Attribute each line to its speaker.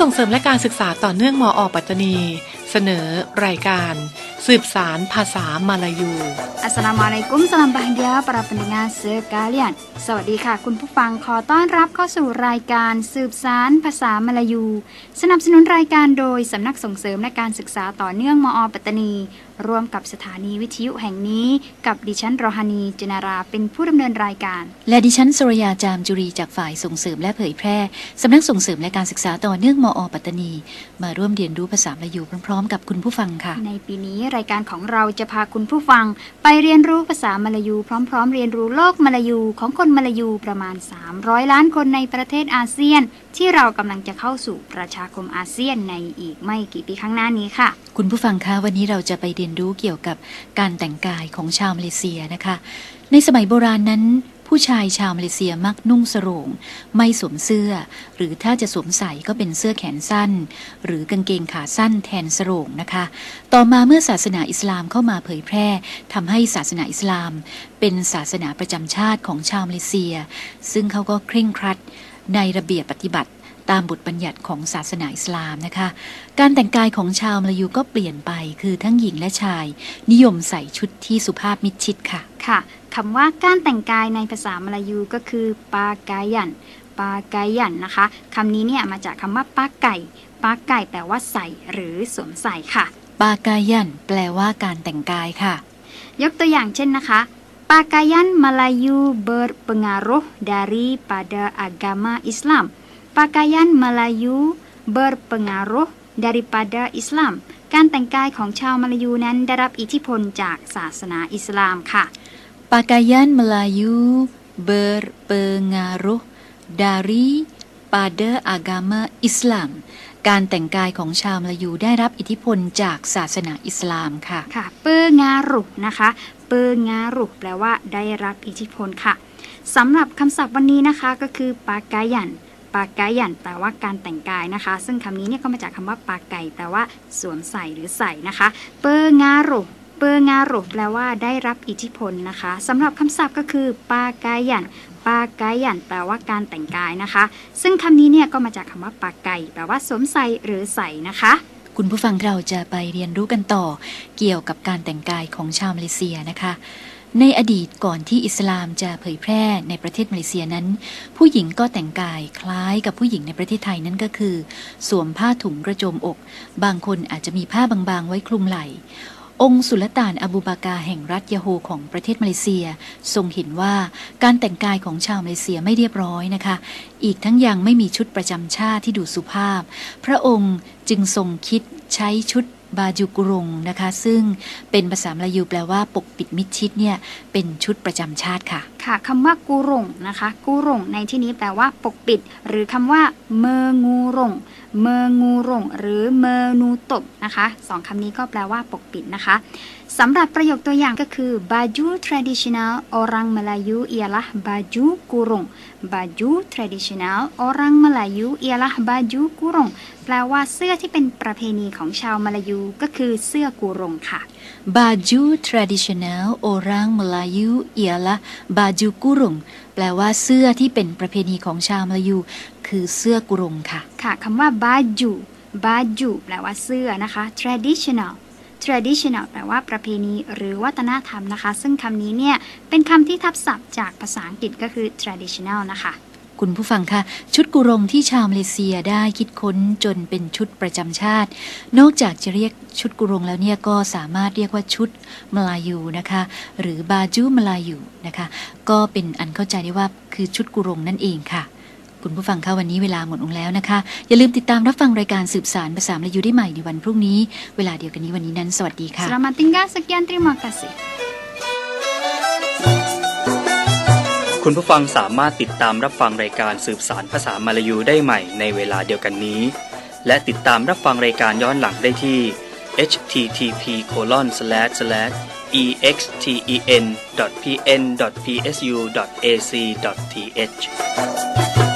Speaker 1: ส่งเสริมและการศึกษาต่อเนื่องมออปัตตานี เสนอรายการ สืบสารภาษามาลายู
Speaker 2: Assalamualaikum salam bahagia para pendengar sekalian สวัสดีค่ะ คุณผู้ฟังขอต้อนรับเข้าสู่รายการสืบสารภาษามลายู สนับสนุนรายการโดยสำนักส่งเสริมและการศึกษาต่อเนื่องมอปัตตานี ร่วมกับสถานีวิทยุแห่งนี้กับดิฉันรอฮานีจนาราเป็นผู้ดำเนินรายการ
Speaker 3: และดิฉันสรยาจามจุรีจากฝ่ายส่งเสริมและเผยแพร่สำนักส่งเสริมและการศึกษาต่อเนื่องมอปัตตานี มาร่วมเรียนรู้ภาษามลายูพร้อม ๆ กับคุณผู้ฟังค่ะ
Speaker 2: ในปีนี้รายการของเราจะพาคุณผู้ฟัง ไปเรียนรู้ภาษามลายูพร้อม ๆ เรียนรู้โลกมลายูของคนมลายูประมาณ 300 ล้านคนในประเทศอาเซียน ที่เรากำลังจะเข้าสู่ประชาคมอาเซียนในอีกไม่กี่ปีข้างหน้านี้ค่ะ
Speaker 3: คุณผู้ฟังคะวันนี้เราจะไปเรียนรู้เกี่ยวกับการแต่งกายของชาวมาเลเซียนะคะ ในสมัยโบราณนั้น ผู้ชายชาวมาเลเซียมักนุ่งสรงไม่สวมเสื้อ หรือถ้าจะสวมใส่ก็เป็นเสื้อแขนสั้น หรือกางเกงขาสั้นแทนสรงนะคะ ต่อมาเมื่อศาสนาอิสลามเข้ามาเผยแพร่ทำให้ศาสนาอิสลาม เป็นศาสนาประจำชาติของชาวมาเลเซีย ซึ่งเขาก็เคร่งครัดในระเบียบปฏิบัติ ตามบทบัญญัติของศาสนาอิสลามนะคะ การแต่งกายของชาวมลายูก็เปลี่ยนไป คือทั้งหญิงและชาย นิยมใส่ชุดที่สุภาพมิดชิดค่ะ
Speaker 2: ค่ะคำว่าการแต่งกายในภาษามลายูก็คือปากายันปากายันนะคะคำนี้เนี่ยมาจากคำว่าปาไก่ปาไก่แปลว่าใส่หรือสวมใส่ค่ะ
Speaker 3: ปากายันแปลว่าการแต่งกายค่ะ
Speaker 2: ยกตัวอย่างเช่นนะคะ Pakaian Melayu berpengaruh daripada agama Islam. Pakaian Melayu berpengaruh daripada Islam การแต่งกายของชาวมลายูนั้นได้รับอิทธิพลจากศาสนาอิสลามค่ะ
Speaker 3: Pakaian Melayu berpengaruh dari pada agama Islam การแต่งกายของชาวมลายูได้รับอิทธิพลจากศาสนาอิสลามค่ะ
Speaker 2: ค่ะ เปองารุนะคะเปองารุแปลว่าได้รับอิทธิพลค่ะสำหรับคำศัพท์วันนี้นะคะก็คือปากายัน ปากายันแปลว่าการแต่งกายนะคะ ซึ่งคำนี้เนี่ยก็มาจากคำว่าปาไก่แปลว่าสวมใส่หรือใส่นะคะเปองารุเปองารุแปลว่าได้รับอิทธิพลนะคะสำหรับคำศัพท์ก็คือปากายันปากายันแปลว่าการแต่งกายนะคะ ซึ่งคำนี้เนี่ยก็มาจากคำว่าปาไก่แปลว่าสวมใส่หรือใส่นะคะ
Speaker 3: คุณผู้ฟังเราจะไปเรียนรู้กันต่อ เกี่ยวกับการแต่งกายของชาวมาเลเซียนะคะ ในอดีตก่อนที่อิสลามจะเผยแพร่ในประเทศมาเลเซียนั้น ผู้หญิงก็แต่งกายคล้ายกับผู้หญิงในประเทศไทยนั่นก็คือ สวมผ้าถุงกระโจมอก บางคนอาจจะมีผ้าบางๆ ไว้คลุมไหล่องค์สุลต่านอบูบากาแห่งรัฐยาโฮของประเทศมาเลเซีย ทรงเห็นว่าการแต่งกายของชาวมาเลเซียไม่เรียบร้อยนะคะ อีกทั้งยังไม่มีชุดประจำชาติที่ดูสุภาพ พระองค์จึงทรงคิดใช้ชุด บาจูกุรงนะคะ ซึ่งเป็นภาษามลายูแปลว่าปกปิดมิดชิดเนี่ยเป็นชุดประจำชาติค่ะ
Speaker 2: ค่ะคำว่ากูรงนะคะ กูรงในที่นี้แปลว่าปกปิด หรือคำว่าเมองูรงเมองูรงหรือเมอนูตบนะคะสองคำนี้ก็แปลว่าปกปิดนะคะสำหรับประโยคตัวอย่างก็คือ baju tradisional orang Melayu ialah baju kurung baju tradisional orang Melayu ialah baju kurung แปลว่าเสื้อที่เป็นประเพณีของชาวมาลายูก็คือเสื้อกูรงค่ะ
Speaker 3: Baju tradisional orang Melayu ialah baju kurung แปลว่าเสื้อที่เป็นประเพณีของชาวมาลายู คือเสื้อกุรงค่ะ
Speaker 2: ค่ะคำว่า baju baju แปลว่าเสื้อนะคะ traditional traditional แปลว่าประเพณีหรือวัฒนธรรมนะคะ ซึ่งคำนี้เนี่ย เป็นคำที่ทับศัพท์จากภาษาอังกฤษก็คือ traditional นะคะ
Speaker 3: คุณผู้ฟังคะชุดกุรงที่ชาวมาเลเซียได้คิดค้นจนเป็นชุดประจำชาติ นอกจากจะเรียกชุดกุรงแล้วเนี่ยก็สามารถเรียกว่าชุดมลายูนะคะ หรือบาจูมลายูนะคะ ก็เป็นอันเข้าใจได้ว่าคือชุดกุรงนั่นเองค่ะ คุณผู้ฟังคะวันนี้เวลาหมดลงแล้วนะคะ อย่าลืมติดตามรับฟังรายการสืบสารภาษามลายูได้ใหม่ในวันพรุ่งนี้ เวลาเดียวกันนี้วันนี้นั้น สวัสดีค่ะ
Speaker 2: Selamat tinggal sekian terima kasih
Speaker 4: คุณผู้ฟังสามารถติดตามรับฟังรายการสืบสารภาษามาลายูได้ใหม่ในเวลาเดียวกันนี้ และติดตามรับฟังรายการย้อนหลังได้ที่ http://exten.pn.psu.ac.th